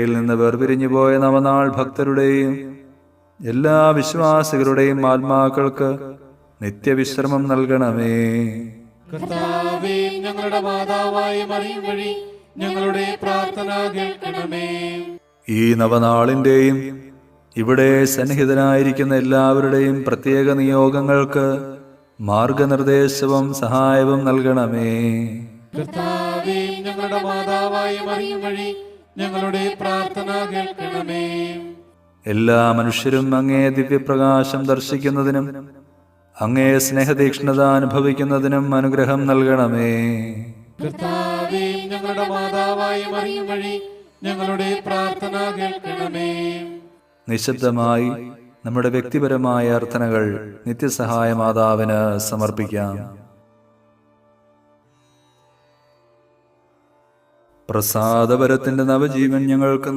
നിന്ന് വേർപിരിഞ്ഞു പോയ നവനാൾ ഭക്തരുടെയും എല്ലാ വിശ്വാസികളുടെയും ആത്മാക്കൾക്ക് നിത്യവിശ്രമം നൽകണമേ. കർത്താവേ ഞങ്ങളുടെ മാതാവായ മറിയം വഴി ഞങ്ങളുടെ പ്രാർത്ഥന കേൾക്കണമേ. ഈ നവനാളിന്റെയും ഇവിടെ സന്നിഹിതനായിരിക്കുന്ന എല്ലാവരുടെയും പ്രത്യേക നിയോഗങ്ങൾക്ക് മാർഗനിർദ്ദേശവും സഹായവും നൽകണമേ. കർത്താവേ ഞങ്ങളുടെ മാതാവായ മറിയം വഴി ഞങ്ങളുടെ പ്രാർത്ഥന കേൾക്കണമേ. എല്ലാ മനുഷ്യരും അങ്ങേ ദിവ്യപ്രകാശം ദർശിക്കുന്നതിനും അങ്ങേ സ്നേഹതീക്ഷ്ണത അനുഭവിക്കുന്നതിനും അനുഗ്രഹം നൽകണമേ. ഞങ്ങളുടെ മാതാവായി മറിയം വഴി ഞങ്ങളുടെ പ്രാർത്ഥന കേൾക്കണമേ. നിശബ്ദമായി നമ്മുടെ വ്യക്തിപരമായ അർത്ഥനകൾ നിത്യസഹായ മാതാവിന് സമർപ്പിക്കാം. പ്രസാദപരത്തിന്റെ നവജീവൻ ഞങ്ങൾക്ക്